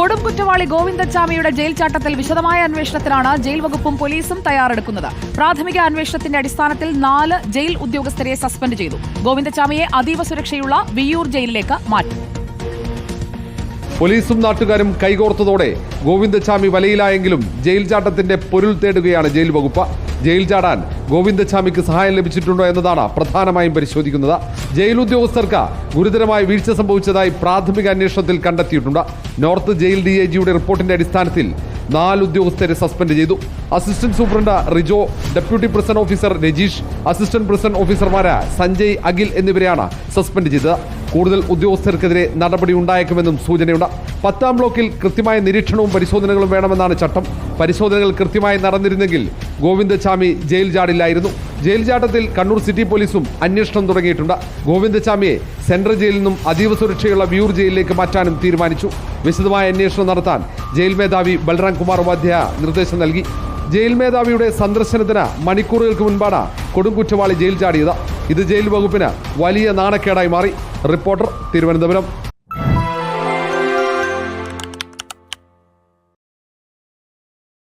കൊടും കുറ്റവാളി ഗോവിന്ദച്ചാമിയുടെ ജയിൽ ചാട്ടത്തിൽ വിശദമായ അന്വേഷണത്തിനാണ് ജയിൽ വകുപ്പും പോലീസും തയ്യാറെടുക്കുന്നത്. പ്രാഥമിക അന്വേഷണത്തിന്റെ അടിസ്ഥാനത്തിൽ നാല് ജയിൽ ഉദ്യോഗസ്ഥരെ സസ്പെൻഡ് ചെയ്തു. ഗോവിന്ദച്ചാമിയെ അതീവ സുരക്ഷയുള്ള വിയൂർ ജയിലിലേക്ക് മാറ്റി. പോലീസും നാട്ടുകാരും കൈകോർത്തതോടെ ഗോവിന്ദച്ചാമി വലയിലായെങ്കിലും ജയിൽ ചാട്ടത്തിന്റെ പൊരുൾ തേടുകയാണ് ജയിൽ വകുപ്പ്. ജയിൽ ചാടാൻ ഗോവിന്ദച്ചാമിക്ക് സഹായം ലഭിച്ചിട്ടുണ്ടോ എന്നതാണ് പ്രധാനമായും പരിശോധിക്കുന്നത്. ജയിൽ ഉദ്യോഗസ്ഥർക്ക് ഗുരുതരമായി വീഴ്ച സംഭവിച്ചതായി പ്രാഥമിക അന്വേഷണത്തിൽ കണ്ടെത്തിയിട്ടുണ്ട്. നോർത്ത് ജയിൽ ഡി ഐ ജിയുടെ റിപ്പോർട്ടിന്റെ അടിസ്ഥാനത്തിൽ നാല് ഉദ്യോഗസ്ഥരെ സസ്പെൻഡ് ചെയ്തു. Assistant superintendent Rijo deputy president officer Rajeesh assistant president ഓഫീസർമാരായ സഞ്ജയ് അഖിൽ എന്നിവരെയാണ് സസ്പെൻഡ് ചെയ്തത്. കൂടുതൽ ഉദ്യോഗസ്ഥർക്കെതിരെ നടപടി ഉണ്ടായേക്കുമെന്നും സൂചനയുണ്ട്. പത്താം ബ്ലോക്കിൽ കൃത്യമായ നിരീക്ഷണവും പരിശോധനകളും വേണമെന്നാണ് ചട്ടം. പരിശോധനകൾ കൃത്യമായി നടന്നിരുന്നെങ്കിൽ ഗോവിന്ദചാമി ജയിൽ ചാടില്ലായിരുന്നു ജയിൽ ചാട്ടത്തിൽ കണ്ണൂർ സിറ്റി പോലീസും അന്വേഷണം തുടങ്ങിയിട്ടുണ്ട്. ഗോവിന്ദചാമിയെ സെൻട്രൽ ജയിലിൽ നിന്നും അതീവ സുരക്ഷയുള്ള വ്യൂർ ജയിലിലേക്ക് മാറ്റാനും തീരുമാനിച്ചു. വിശദമായ അന്വേഷണം നടത്താൻ ജയിൽ മേധാവി ബൽറാം കുമാർ ഉപാധ്യായ നിർദ്ദേശം നൽകി. ജയിൽ മേധാവിയുടെ സന്ദർശനത്തിന് മണിക്കൂറുകൾക്ക് മുൻപാണ് കൊടുങ്കുറ്റവാളി ജയിൽ ചാടിയത് ഇത് ജയിൽ വകുപ്പിന് വലിയ നാണക്കേടായി മാറി. റിപ്പോർട്ടർ തിരുവനന്തപുരം.